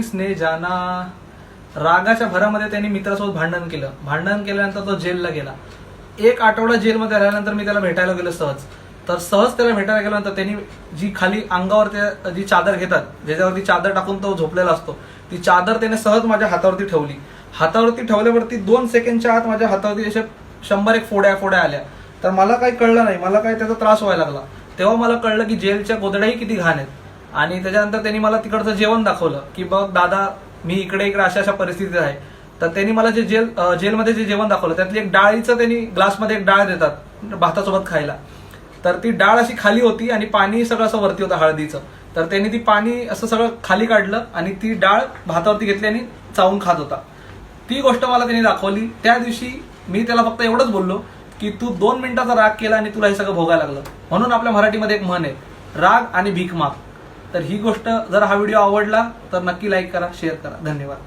किसने जाना रागाच्या भरामध्ये त्यांनी मित्रासोबत भांडण केलं. भांडण केल्यानंतर तो जेलला गेला. एक आठवडा जेलमध्ये राहिल्यानंतर मी त्याला भेटायला गेलो सहज. तर सहज त्याला भेटायला गेल्यानंतर त्यांनी जी खाली अंगावर त्या- जी चादर घेतात ज्याच्यावरती चादर टाकून तो झोपलेला असतो ती चादर त्याने सहज माझ्या हातावरती ठेवली. हातावरती ठेवल्यावरती दोन सेकंडच्या आत माझ्या हातावरती अशा शंभर एक फोड्या फोड्या आल्या. तर मला काही कळलं नाही मला काही त्याचा त्रास व्हायला लागला. तेव्हा मला कळलं की जेलच्या गोदड्याही किती घाण आहेत. आणि त्याच्यानंतर त्यांनी मला तिकडचं जेवण दाखवलं की बघ दादा मी इकडे इकडे अशा अशा परिस्थितीत आहे. तर त्यांनी मला जे जेल जेलमध्ये जे जेवण दाखवलं त्यातली एक डाळीचं त्यांनी ग्लासमध्ये एक डाळ देतात भातासोबत खायला. तर ती डाळ अशी खाली होती आणि पाणी सगळं असं वरती होतं हळदीचं. तर त्यांनी ती पाणी असं सगळं खाली काढलं आणि ती डाळ भातावरती घेतली आणि चावून खात होता. ती गोष्ट मला त्यांनी दाखवली. त्या दिवशी मी त्याला फक्त एवढंच बोललो की तू दोन मिनिटाचा राग केला आणि तुला हे सगळं भोगायला लागलं. म्हणून आपल्या मराठीमध्ये एक म्हण आहे राग आणि भीक माग. तर ही गोष्ट जर हा व्हिडिओ आवडला तर नक्की लाईक करा शेअर करा. धन्यवाद.